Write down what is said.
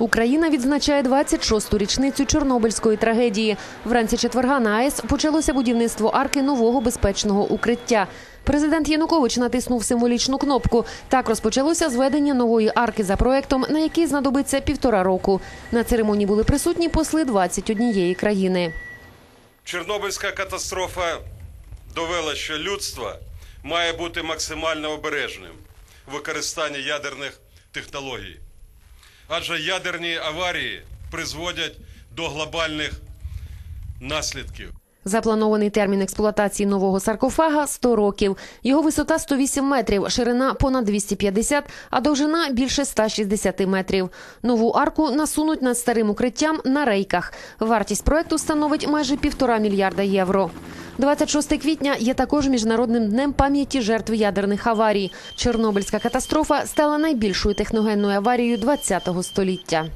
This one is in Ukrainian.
Україна відзначає 26-ту річницю Чорнобильської трагедії. Вранці четверга на АЕС почалося будівництво арки нового безпечного укриття. Президент Янукович натиснув символічну кнопку. Так розпочалося зведення нової арки за проектом, на який знадобиться півтора року. На церемонії були присутні посли 21 країни. Чорнобильська катастрофа довела, що людство має бути максимально обережним в використанні ядерних технологій. Адже ядерні аварії призводять до глобальних наслідків. Запланований термін експлуатації нового саркофага 100 років. Його висота 108 метрів, ширина понад 250, а довжина більше 160 метрів. Нову арку насунуть над старим укриттям на рейках. Вартість проекту становить майже півтора мільярда євро. 26 квітня є також міжнародним днем пам'яті жертв ядерних аварій. Чорнобильська катастрофа стала найбільшою техногенною аварією ХХ століття.